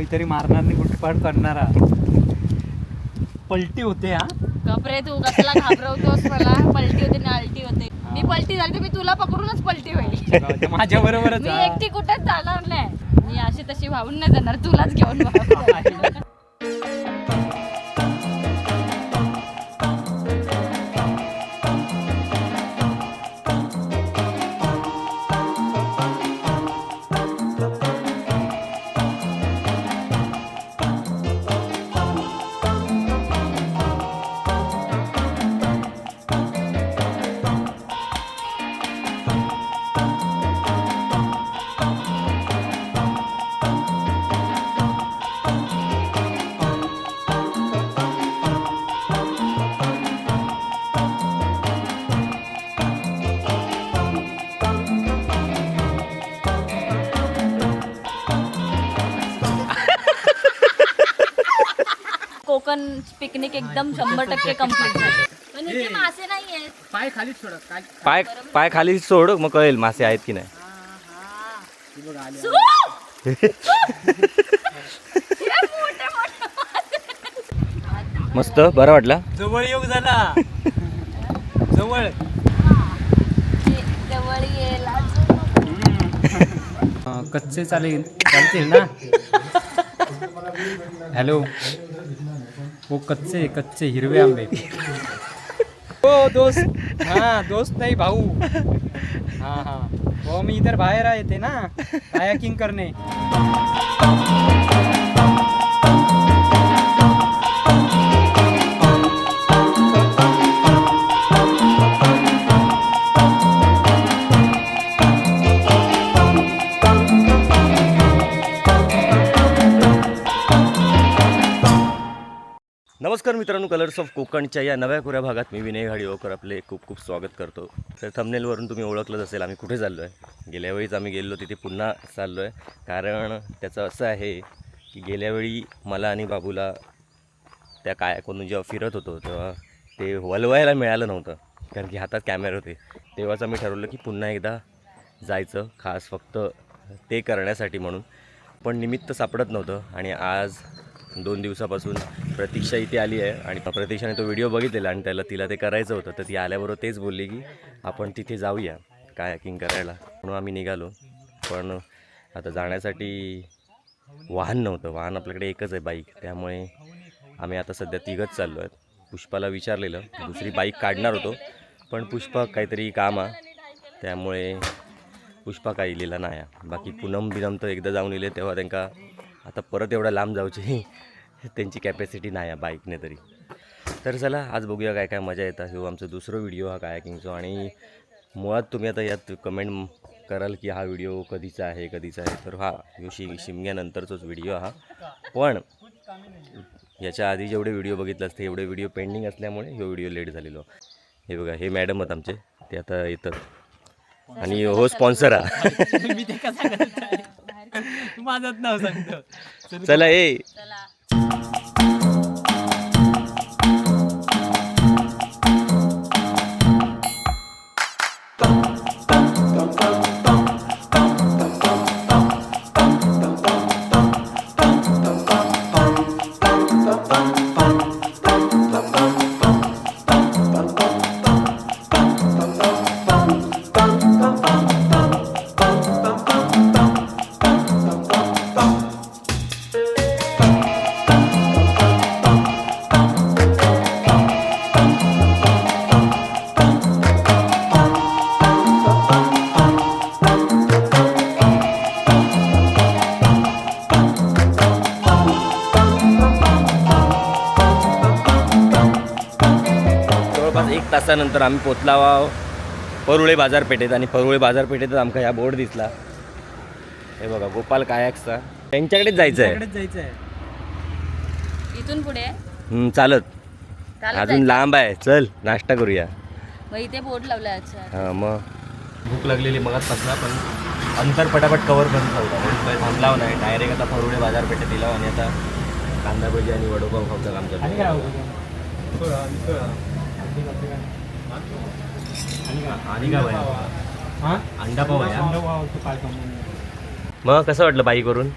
काहीतरी मारणार नाही गुटपाट करणारा पलटी होते हा. कपरे तू कसला घाबरवतोस मला. पलटी होते ना अल्टी होते. मी पलटी झाली तर मी तुला पकडूनच पलटी होईल. माझ्या बरोबरच मी एकटी कुठेच जाणार नाही. मी अशी तशी वाहून नाही जाणार. तुलाच घेऊन कोकण पिकनिक एकदम शंभर टक्के कंप्लीट झाले. पण इथे मासे नाही आहेत पाय सोडा काय पाय पाय खाली सोड मग कळेल मासे आहेत की नाही. मस्त बरं वाटला? जवळ येऊ झाला. जवळ. जवळ येईल कच्चे चालेल चालतील ना? हॅलो. हो कच्चे कच्चे हिरवे आंबे। हो दोस्त। हा दोस्त नाही भाऊ। हा हा। हो मी इतर बाहेर येते ना कायाकिंग करणे नमस्कार मित्रांनो कलर्स ऑफ कोकणच्या या नव्या कोऱ्या भागात मी विनय घाडीवकर आपले खूप खूप स्वागत करतो. तर थंबनेलवरून तुम्ही ओळखलंच असेल आम्ही कुठे चाललो आहे गेल्या वेळीच आम्ही गेलो तिथे पुन्हा चाललो आहे कारण त्याचं असं आहे की गेल्या वेळी मला आणि बाबूला त्या काय कोण जेव्हा फिरत होतो तेव्हा ते वलवायला मिळालं नव्हतं. कारण की हातात कॅमेरे होते. तेव्हाच आम्ही ठरवलं की पुन्हा एकदा जायचं खास फक्त ते करण्यासाठी म्हणून. पण निमित्त सापडत नव्हतं आणि आज दोन दिवसापासून प्रतीक्षा इथे आली आहे आणि प्रतीक्षाने तो व्हिडिओ बघितलेला आणि त्याला तिला ते करायचं होतं. तर ती आल्याबरोबर तेच बोलली की आपण तिथे जाऊया. काय हॅकिंग करायला? म्हणून आम्ही निघालो. पण आता जाण्यासाठी वाहन नव्हतं. वाहन आपल्याकडे एकच आहे बाईक त्यामुळे आम्ही आता सध्या तिघंच चाललो आहेत पुष्पाला विचारलेलं. दुसरी बाईक काढणार होतो. पण पुष्पा काहीतरी काम आहे. त्यामुळे पुष्पा काही लिहिला नाही बाकी पूनम बिनम तर एकदा जाऊन लिहिले तेव्हा त्यांना आता परत एवढा लांब जाऊची. त्यांची कॅपॅसिटी नाही आहे बाईकने तरी. तर चला आज बघूया काय काय मजा येतात. हो आमचं दुसरं व्हिडिओ हा कायाकिंगचा आणि मुळात तुम्ही आता यात कमेंट कराल की हा व्हिडिओ कधीचा आहे कधीचा आहे. तर हा ह्यो शि शिमग्यानंतरचाच व्हिडिओ हा. पण याच्या आधी जेवढे व्हिडिओ बघितले असते एवढे व्हिडिओ पेंडिंग असल्यामुळे ह्यो व्हिडिओ लेट झालेलो. हे बघा हे मॅडम आहेत आमचे. ते आता येतात. आणि हो स्पॉन्सर हा. आहे? माझंच नाव सांगतो. चला ए. चला. तासानंतर आम्ही पोचला परुळे बाजारपेठेत आणि परुळे बाजारपेठेतच आमका ह्या बोर्ड दिसला. हे बघा गोपाल कायक्सचा त्यांच्याकडेच जायचं आहे तिकडेच जायचं आहे इथून पुढे? हम्म, चालत. अजून लांब आहे. चल नाश्ता करूया. मग इथे बोर्ड लावलाय अच्छा. हां मग. भूक लागलेली मगात पासला पण अंतर पटापट कवर करत म्हणून काही थांबलाव नाही. डायरेक्ट आता परुळे बाजारपेठेत दिला आणि आता कांदा भजी आणि वडोपाव खाऊचं काम आणि चालू काय आहे. हवं? सोळा, सोळा. आणि काय? हा? अंडा पाव आहे हा? मग कसं वाटलं बाईकवरून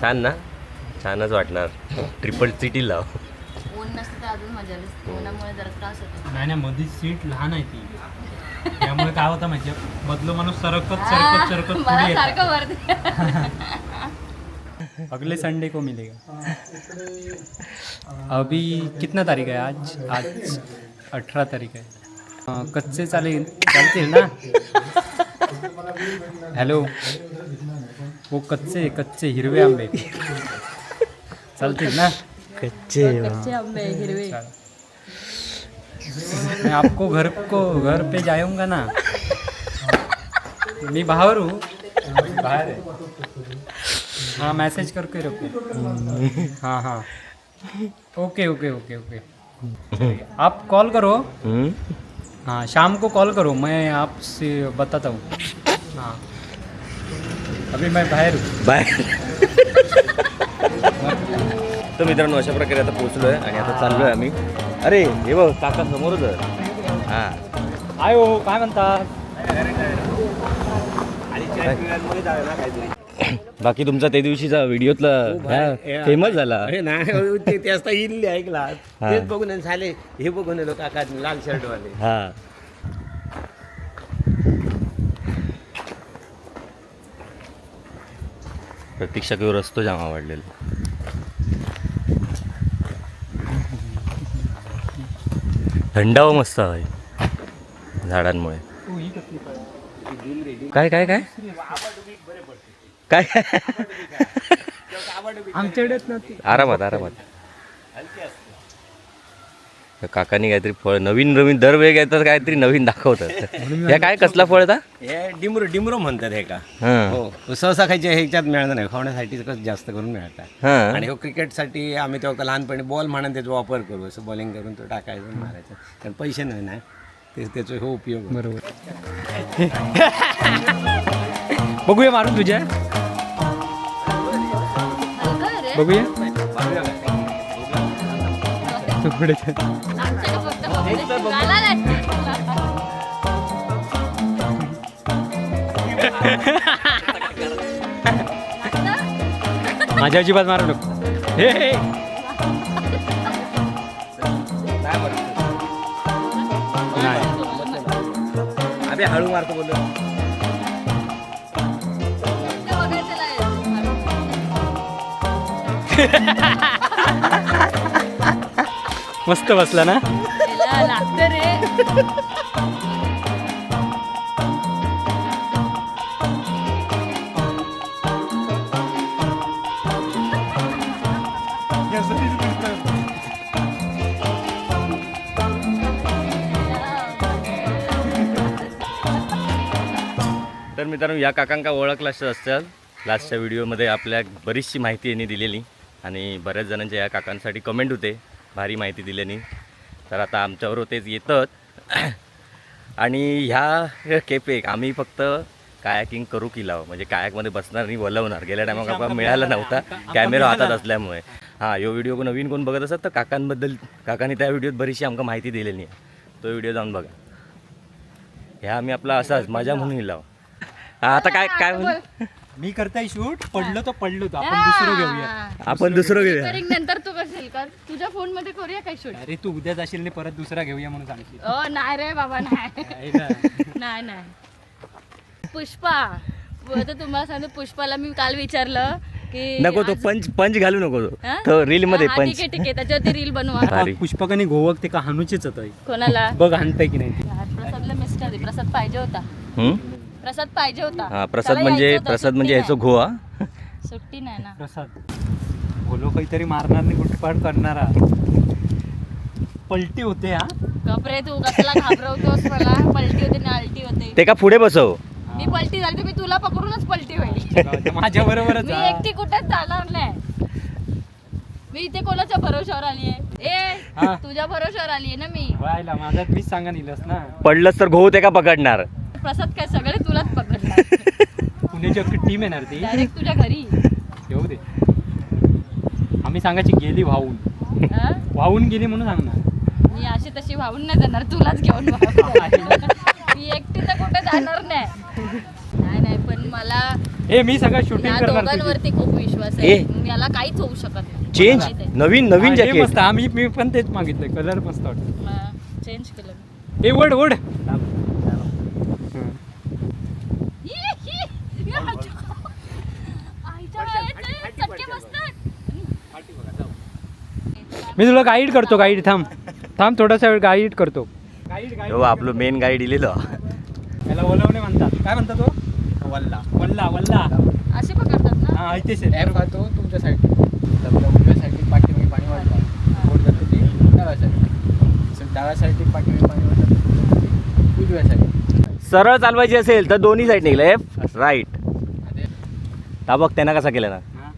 छान ना? छानच वाटणार. ट्रिपल सिटी लाव ऊन नसतं तर अजून मजा आली उन्हामुळे जरा त्रास होतो. नाही नाही मधीच सीट लहान आहे ती. त्यामुळे काय होतं माहिती मधलं माणूस सरकत सरकत सरकत अगले संडे को मिलेगा. अभी कितना तारीख है आज? आज अठारह तारीख है. अं, कच्चे चालेल चालतील ना? हॅलो वो कच्चे कच्चे हिरवे आंबे। चालतील ना? कच्चे कच्चे आंबे हिरवे। मैं आपको घर को घर पे जाऊँगा ना। मी बाहर हूँ। बाहर है। हाँ मैसेज करके रखो। हाँ हाँ। Okay okay okay okay. आप कॉल करो। हम्म? हाँ शाम को कॉल करो मैं आपसे बताता हूँ। हाँ। अभी मैं बाहर हूँ। बाय तर मित्रांनो अशा प्रकारे आता पोहोचलो आहे आणि आता चाललो आहे आम्ही. अरे हे बघ काका समोरच आहे. हां. आयो काय म्हणता? बाकी तुमचा त्या दिवशीचा व्हिडिओतला फेमस झाला. ते असता इल्ली ऐकला. हा. तेच बघून झाले. हे बघून आलो काका लाल शर्ट वाले हा. प्रतीक्षा किंवा रस्तो जाम आवडलेला थंडावा मस्त आहे. झाडांमुळे. काय काय काय? काय? आमच्याकडे आरामात आरामात. त्या काकांनी काहीतरी फळ नवीन नवीन दरवेळी येतात काहीतरी नवीन दाखवतात. हे काय कसला फळ होता हे? डिमरो डिमरो म्हणतात हे का? हां. सहसा खायचे ह्याच्यात मिळणार नाही खाण्यासाठी कसं जास्त करून मिळतात. हां. आणि हो क्रिकेटसाठी आम्ही तेव्हा लहानपणी बॉल म्हणून त्याचा वापर करू असं बॉलिंग करून तो टाकायचं मारायचं. कारण पैसे नाही ना ते त्याचा हो उपयोग. बरोबर. बघूया मारून तुझ्या. बघूया. पुढे माझ्या अजिबात मारू नको. हे नाही. हळू मारतो बोललो. मस्त बसला ना? त्याला रे तर मित्रांनो या काकांका ओळखलाच असतात लास्टच्या व्हिडिओमध्ये आपल्या बरीचशी माहिती यांनी दिलेली. आणि बऱ्याच जणांच्या या काकांसाठी कमेंट होते. भारी माहिती दिल्याने. तर आता आमच्यावर तेच येतात. आणि ह्या केपेक आम्ही फक्त कायाकिंग करू की लाव. म्हणजे कायाकमध्ये बसणार आणि वलवणार गेल्या टायमाला आपल्याला मिळाला नव्हता. कॅमेरा हातात असल्यामुळे. हां ह्यो व्हिडिओ कोण नवीन कोण बघत असत तर काकांबद्दल काकांनी त्या व्हिडिओत बरीचशी आमका माहिती दिलेली आहे. तो व्हिडिओ जाऊन बघा. ह्या आम्ही आपला असाच मजा म्हणून लाव. हा, आता काय काय म्हण? मी करताय शूट पडलो तर पडलो तर आपण दुसरं घेऊया. आपण दुसरं घेऊया. नंतर तू करशील का तुझ्या फोनमध्ये करूया काय शूट? अरे तू उद्या जाशील आणि परत दुसरा घेऊया म्हणून सांगशील ओ नाही रे बाबा नाही. आहे ना? नाही नाही. पुष्पा तर तुम्हाला सांगतो पुष्पाला मी काल विचारलं की नको तो आज- पंच पंच घालू नको. हा? तो तो रील मध्ये हा, पंच. ठीक आहे ठीक आहे. त्याच्यावरती रील बनवा. भारी. पुष्पकाने गोवक ते का हानूचेच होतं. कोणाला? बघ हाणताय की नाही. यार, प्रसादला मिस कर प्रसाद पाहिजे होता. हम्म? प्रसाद पाहिजे होता. हा प्रसाद त्याला म्हणजे यायचं होतं, प्रसाद म्हणजे सुट्टी ह्याचं घोवा नाही. सुट्टी नाही ना. प्रसाद. बोलो काहीतरी मारणार नाही गुटपाट करणारा. पलटी होते हा. कपरे तू कसला घाबरवतोस मला. पलटी होते ना आलटी होते. ते का पुढे बसव? मी पलटी झाली तर मी तुला पकडूनच पलटी होईल. माझ्या बरोबरच मी एकटी कुठेच जाणार नाही. मी इथे कोणाच्या भरोशावर आली आहे हा. ए तुझ्या भरोशावर आली आहे ना मी. व्हायला माझ्यात मीच सांगा निलस ना. पडलंच तर घोव ते का पकडणार? प्रसाद काय सगळे तुलाच पकडणार पुण्याची अख्खी टीम येणार ती. डायरेक्ट तुझ्या घरी. येऊ दे. आम्ही सांगायची गेली वाहून. हा? वाहून गेली म्हणून सांगणार. मी अशी तशी वाहून नाही जाणार तुलाच घेऊन वाहून जाणार. मी एकटी तर कुठे जाणार नाही. नाही नाही पण मला ए मी सगळं शूटिंग या करणार तुझी. दोघांवरती खूप विश्वास ए. आहे याला काहीच होऊ शकत नाही. चेंज माहिती आहे. नवीन नवीन हा, हे जॅकेट मस्त आम्ही मी पण तेच मागितलंय. कलर मस्त वाटतो हा, चेंज केलं मी. ए ओढ ओढ ये, ये, ये, आईच्या- आईच्या वेळेचे चटके बसतात. मी तुला गाईड करतो गाईड थांब. थांब थोडासा वेळ गाईड करतो. गाईड गाईड हो आपलं मेन गाईड दिलेलं याला ओलवणे म्हणतात. काय म्हणतात तो? वल्ला. वल्ला वल्ला. असे पकडतात ना? हा इथेच आहे. ॲप खातो तुमच्या समजा उजव्या साईडला पाठीमागे पाणी वाढतं बोट जातो ती. डाव्या साईड डाव्या साईडला पाठीमागे पाणी वाढतं उजव्या साईड सरळ चालवायची असेल तर दोन्ही साईड निघलं. लेफ्ट राईट हा बघ त्यांना कसा केलं ना. हा.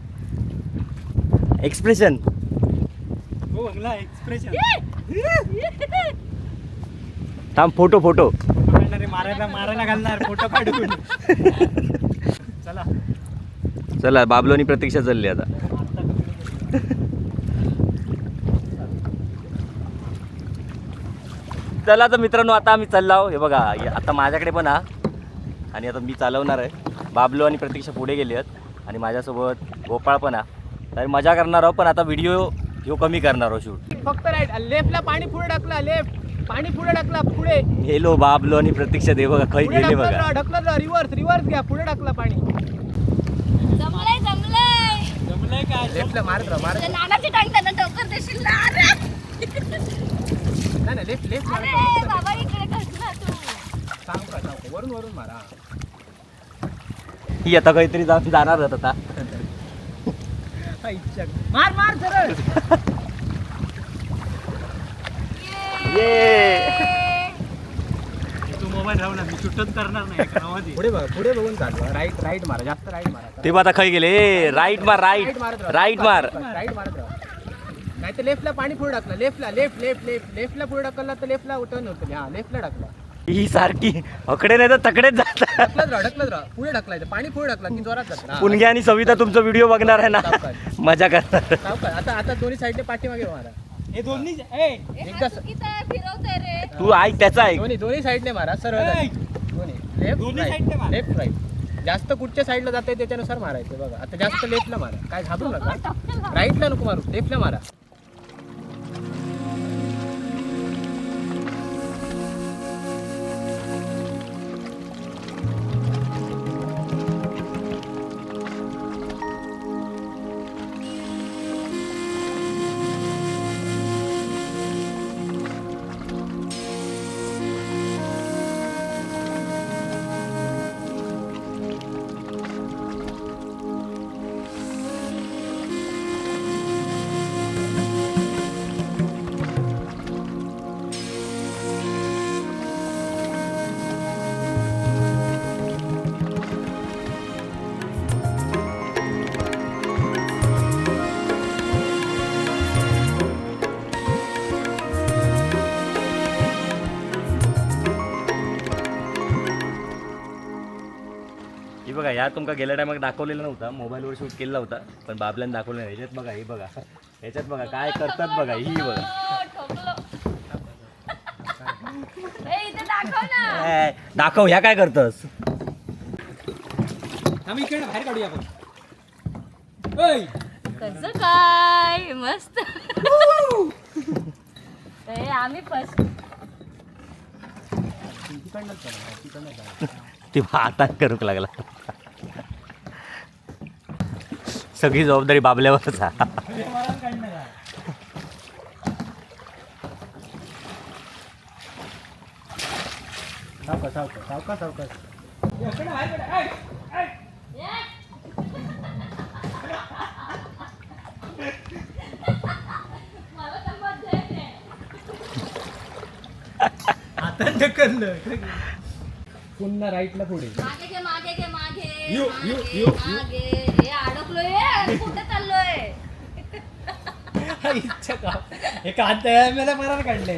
एक्सप्रेशन हो एक्सप्रेशन थांब फोटो फोटो. काढणारे मारायला मारायला घालणार फोटो काढून. चला. चला बाबलोनी प्रतीक्षा चालली आता. चला तर मित्रांनो आता आम्ही चाललो हे बघा आता माझ्याकडे पण हा. आणि आता मी चालवणार आहे. बाबलो आणि प्रतीक्षा पुढे गेले आहेत आणि माझ्यासोबत गोपाळ पण हा. तर मजा करणार आहोत पण आता व्हिडिओ ह्यो कमी करणार आहोत शूट फक्त राईट लेफ्टला पाणी पुढे टाकला लेफ्ट पाणी पुढे टाकला पुढे. गेलो बाबलो आणि प्रतीक्षा दे बघा खै पुढे गेले बघा. ढकलत ढकलत रिव्हर्स रिव्हर्स घ्या पुढे टाकला पाणी. जमलंय जमलंय. जमलंय काय लेफ्टला मारत राहा मारत त्या नानाची टांग त्यांना टोकर देशील ना अरे. नाही नाही लेफ्ट लेफ्ट अरे बाबा इकडे कसला तू. सांगू का सांगू वरून वरून मारा. ही आता काहीतरी जाऊन जाणार आहेत आता. हा, इच्छा मार मार सरळ तू मोबाईल मी करणार नाही कामामध्ये पुढे बघ पुढे बघून चालवा राईट राईट मारा जास्त राईट मारा ते बघ आता खै गेले राईट मार. राईट. राईट मार राईट मारत राहा. नाही तर लेफ्टला पाणी पुढे टाकलं. लेफ्टला लेफ्ट लेफ्ट लेफ्ट लेफ्टला पुढे टाकला तर लेफ्टला टर्न होतं. हा लेफ्टला टाकला. ही सारखी अकडे नाही तर तकडेच जातात राहा पुढे ढकलायचं. पाणी पुढे ढकला की जोरात जातं पुणगे आणि सविता तुमचा व्हिडिओ बघणार आहे ना. मजा करणार. सावकाश आता आता दोन्ही साईडने पाठीमागे मारा. हे दोन्ही ए, एकदा स- चुकीचं आहे, फिरवतंय रे. तू ऐक त्याचा ऐक. दोन्ही दोन्ही साईडने मारा सरळ ए, जातं. दोन्ही. लेफ्ट दोन्ही side ने मारा. लेफ्ट राईट जास्त कुठच्या साईडला जाते त्याच्यानुसार मारायचं बघा. आता जास्त लेफ्टला मारा. काय घाबरू नका. राईटला नको मारू लेफ्टला मारा. ही बघा या तुमका गेल्या टायमात दाखवलेला नव्हता. मोबाईलवर शूट केलेला होता. पण बाबल्याने दाखवलं नाही. ह्याच्यात बघा ही बघा. ह्याच्यात बघा काय करतात बघा. ही बघा. दाखव ना. ए, दाखव ह्या काय करतस? आम्ही इकडे बाहेर काढूया आपण. ओय! कसं काय? मस्त. ए, आम्ही फर्स्ट ते हातात करूक लागला. सगळी जबाबदारी बाबल्यावरच आता ढकललं. पुन्हा राईटला पुढे. मागे घे मागे घे मागे यू, यू, मागे, यू, यू. मागे. हे कुठे चाललोय? इच्छा का? हे कांदा मला मरार काढले.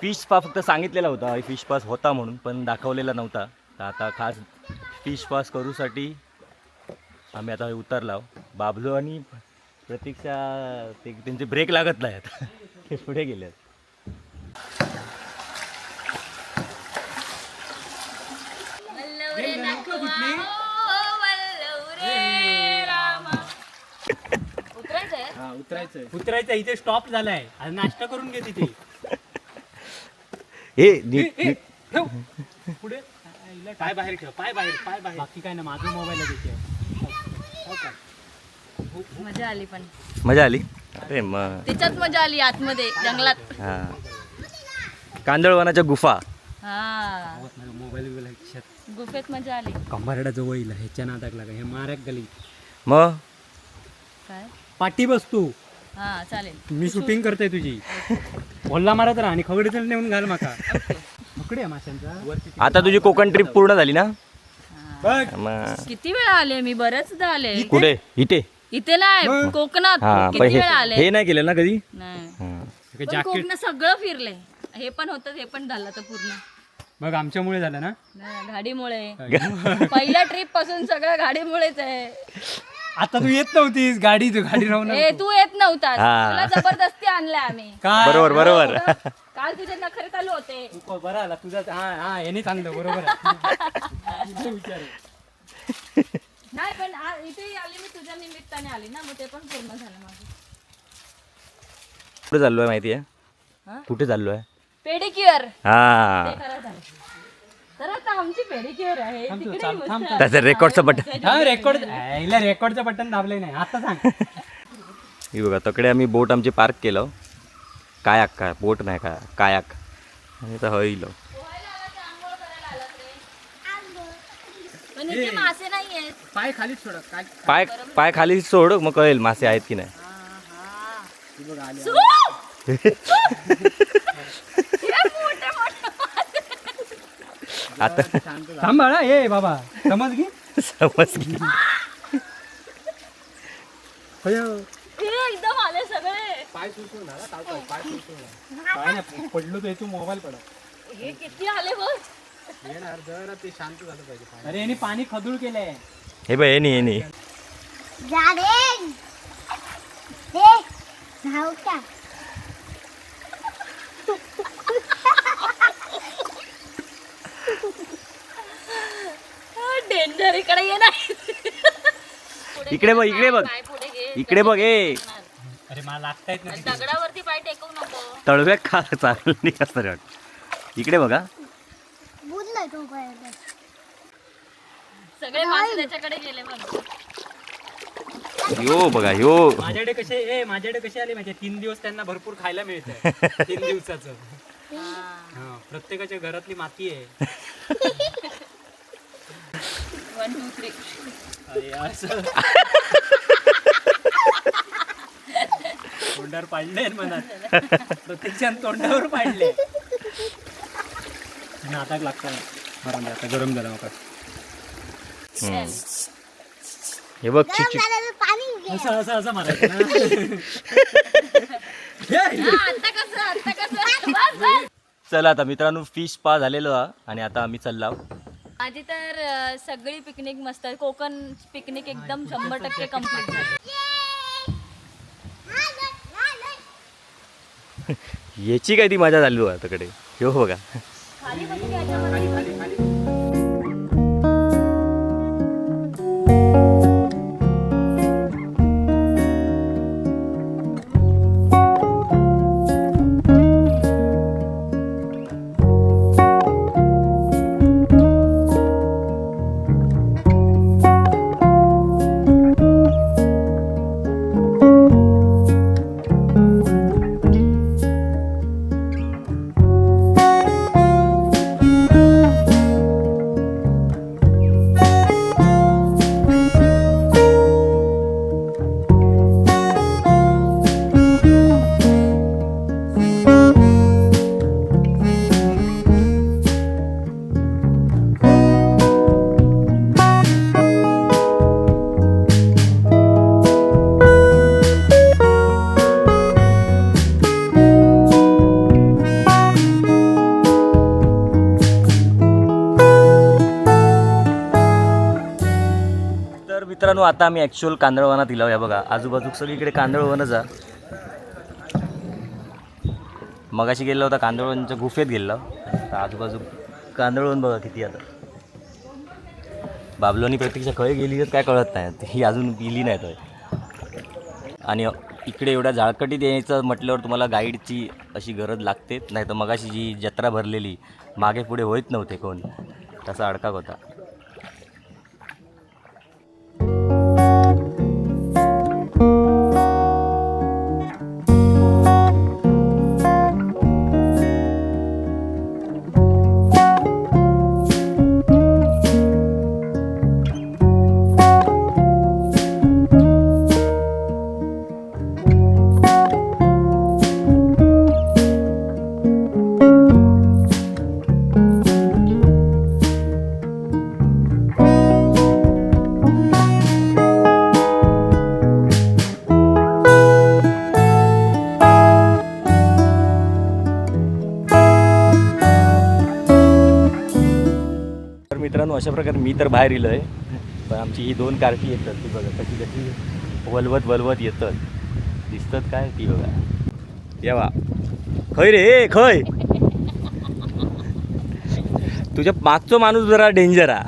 फिश पा फक्त सांगितलेला होता. फिश पास होता म्हणून पण दाखवलेला नव्हता. तर आता खास फिश पास करूसाठी आम्ही आता उतरला बाबलो आणि प्रतीक्षा ते त्यांचे ब्रेक लागत नाही आता ते पुढे गेले हा उतरायचंय? उतरायचं इथे स्टॉप झालाय. नाश्ता करून घे तिथे. हे ए, नीट- ठेव. पुढे. पाय बाहेर ठेव पाय बाहेर पाय बाहेर. बाकी काय ना माझा मोबाईल मजा आली पण. मजा आली? अरे मग त्याच्यात मजा आली आतमध्ये जंगलात. हा. कांदळवनाच्या गुफा. हा. मोबाईल बिबाईल गुफेत मजा आली. कंबारडा जवळ येईल ह्याच्या नादाक लागा हे मारक गली. मग काय? पाठी बस तू. हा चालेल. मी शूटिंग करते तुझी. बोलला मारत राहा आणि खगडीतल नेऊन घाल माका. पकडे माशांचा. आता तुझी कोकण ट्रिप पूर्ण झाली ना? बघ. मग किती वेळा आले? मी बरेचदा आले. कुठे? इथे? इथे नाही कोकणात. हा पण किती हे वेळा आले? हे नाही केलं ना कधी? नाही. हा. पण जॅकेट कोकणात सगळं फिरले. हे पण होतं हे पण झालं तर पूर्ण. बघ आमच्यामुळे झालं ना? नाही, गाडीमुळे पहिल्या ट्रिपपासून सगळं गाडीमुळेच आहे. आता तू येत नव्हतीस गाडी तू गाडी राहून ए तू येत नव्हतास. हा. तुला जबरदस्ती आणलाय आम्ही. काय? बरोबर बरोबर. काल तुझे नखरे चालू होते. तू बरं आला तुझा हा हा याने चांगलं बरोबर आहे. विचार आहे. नाही पण आ- इथे आली मी तुझ्या निमित्ताने आली ना मग ते पण पूर्ण झालं माझं. कुठे चाललोय माहिती आहे हा? कुठे चाललोय? पेडिक्युअर. हा. आता आमची पेडिक्युअर आहे. थांब तू, तिकडे थांब, थांब, मस्त त्याचं रेकॉर्डचं बटन हा रेकॉर्ड याला रेकॉर्डचं बटन दाबलंय नाही. आता सांग. ही बघा तकडे आम्ही बोट आमची पार्क केलं. कायाक काय? बोट नाही काय? कायाक. आणि पण इथे मासे नाही आहेत पाय खालीच सोडा. काय पाय पाय खाली सोड मग कळेल मासे आहेत की नाही सु! हे मोठे मोठे आता थांब बाळा ये बाबा समज घे समज की. हे एकदम आले सगळे. काय नाही पडलो तर तू मोबाईल पडा. हे किती आले बघ. अरे याने पाणी खदूळ केलंय. हे बघ हे नाही हे नाही झाडे दे धाव का? डेंजर इकडे ये पुढे इकडे बघ, इकडे बघ. पाय पुढे घे. इकडे बघ ए. अरे मला लागता येत नाही दगडावरती पाय टेकवू नको. तळव्या खा चालली कसं रे वाटतं इकडे बघा बुडलं तो सगळे मासे त्याच्याकडे गेले यो बघा यो. माझ्याकडे कसे ए माझ्याकडे कसे आले माहिती तीन दिवस त्यांना भरपूर खायला मिळतं तीन दिवसाचं. हा, प्रत्येकाच्या घरातली माती आहे. वन टू थ्री अरे असं. तोंडावर पाडले मनात. प्रत्यक्षात तोंडावर पाडले नाटक लागतं बरं आता गरम झालं मग हे बघ असं असं असं मारायचं ना. आता कसं आता कसं? बस बस. चला आता मित्रांनो फिश पा झालेलो हा आणि आता आम्ही चाललो माझी तर अं, सगळी पिकनिक मस्त आहे. कोकण पिकनिक एकदम शंभर टक्के कंप्लीट झाली. याची काय ती मजा झाली बघा तकडे हो बघा. खाली बसून मित्रांनो आता आम्ही ॲक्च्युअल कांदळवनात दिला या बघा आजूबाजू सगळीकडे कांदळवनच आहे मगाशी गेला होता कांदळवनच्या गुफेत गेला. तर आजूबाजू कांदळवन बघा किती आता. बाबलोनी प्रत्यक्ष खय गेली तर काय कळत नाही. ही अजून गेली नाही तर आणि इकडे एवढ्या जाळकटीत यायचं म्हटल्यावर तुम्हाला गाईडची अशी गरज लागते. नाही तर मगाशी जी जत्रा भरलेली मागे पुढे होत नव्हते कोण. तसा अडकाक होता. प्रकारे मी तर बाहेर इलो आहे पण आमची ही दोन कार्टी येतात ती बघा कशी कशी वलवत वलवत येतात. दिसतात काय ती बघा. येवा खय रे खय तुझ्या मागचो माणूस जरा डेंजर हा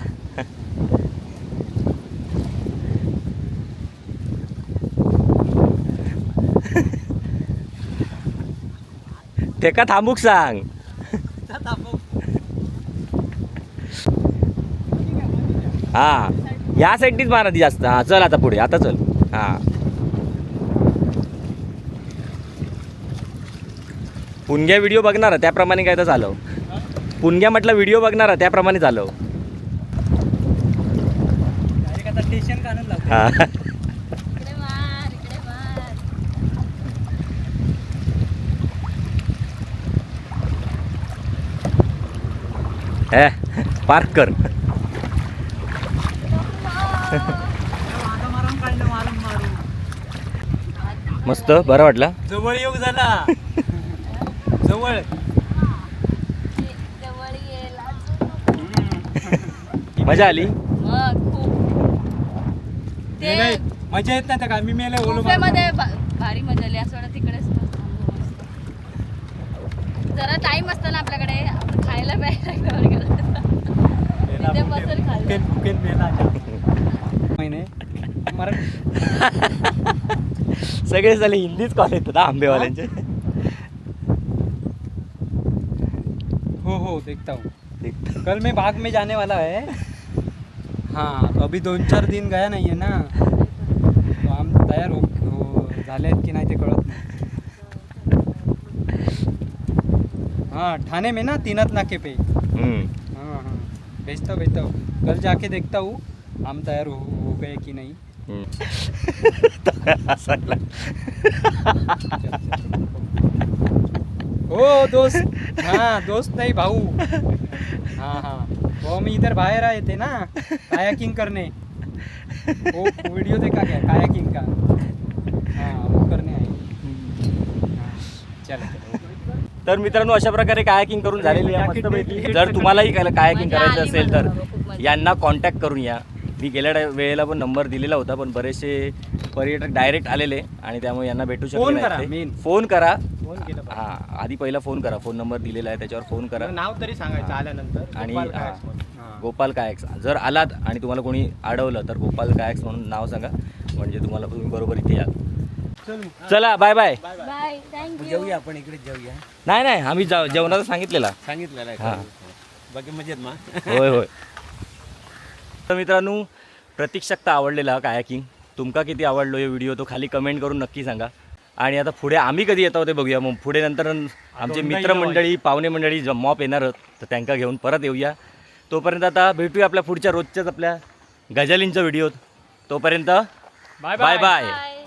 तेका थांबूक सांग? हा. या साईडनीच मारा ती जास्त. हा चल आता पुढे. आता चल. हा. पुणग्या व्हिडिओ बघणार त्याप्रमाणे काय तर झालं. पुणग्या म्हटलं व्हिडिओ बघणार त्याप्रमाणे हा. हे पार्क कर. मस्त बरं वाटलं. जवळ येऊ झाला जवळ. मजा आली. मग खूप. ते नाही मजा येत नाही त्या का? मी मेले ओलो गुफेमध्ये भा- भारी मजा आली. असं वाटतं तिकडेच थांबू मस्त. जरा टाइम असतो ना आपल्याकडे. आपण खायला प्यायला घर गेलं. तिथे फुकेन मेला महिने. मराठी सगळे झाले हिंदीच कॉल येतात आंबेवाल्यांचे. हो? हो देखता हूँ. कल मैं बाग में जाने वाला है। हाँ तो अभी दोन चार दिन गया नहीं है ना। तो हम तयार हो, हो झाले आहेत की नाही ते कळत नाही. हाँ ठाणे में ना तीनत नाके पे। हम्म. हाँ हाँ. भेजता हूँ भेजता हूँ। कल जाके देखता हूँ हम तैयार हो, हो गए कि नहीं. हसायला. हो दोस्त. हा दोस्त नाही भाऊ. हा हा. हो मी इतर बाहेर आहे ते ना. कायाकिंग करणे. हो, व्हिडिओ ते काय कायाकिंग का? हा हो, वो करने तर मित्रांनो अशा प्रकारे कायाकिंग करून झालेली आहे मस्तपैकी. जर तुम्हालाही कायाकिंग करायचं असेल तर यांना कॉन्टॅक्ट करून या. मी गेल्या डा- वेळेला पण नंबर दिलेला होता पण बरेचसे पर्यटक डायरेक्ट आलेले आणि त्यामुळे यांना भेटू फोन शकले करा, नाहीत ते. main. फोन करा. फोन केलं पाहिजे. हा आधी पहिला फोन करा. फोन नंबर दिलेला आहे त्याच्यावर फोन करा. नाव तरी सांगायचं आल्यानंतर. आणि गोपाल हा, कायक्स म्हणून. हाँ. गोपाल कायक्स. जर आलात आणि तुम्हाला कोणी अडवलं तर गोपाल कायक्स म्हणून नाव सांगा. म्हणजे तुम्हाला तुम्ही बरोबर इथे याल चला. Bye bye bye thank you जेवूया आपण इकडे जेवूया नाही नाही आम्ही जाऊ जेवणाचं सांगितलेला. सांगितलेलं आहे हा. बाकी मजेत मा होय होय. तर मित्रांनो प्रतीक्षकता आवडलेला कायाकिंग. तुमका किती आवडलो हे व्हिडिओ तो खाली कमेंट करून नक्की सांगा. आणि आता पुढे आम्ही कधी येतो ते बघूया. मग पुढे नंतर आमचे मित्रमंडळी पाहुणे मंडळी ज- मॉप येणार तर त्यांना घेऊन परत येऊया. तोपर्यंत आता भेटूया आपल्या पुढच्या रोजच्याच आपल्या गजालींच्या व्हिडिओत. तोपर्यंत बाय बाय बाय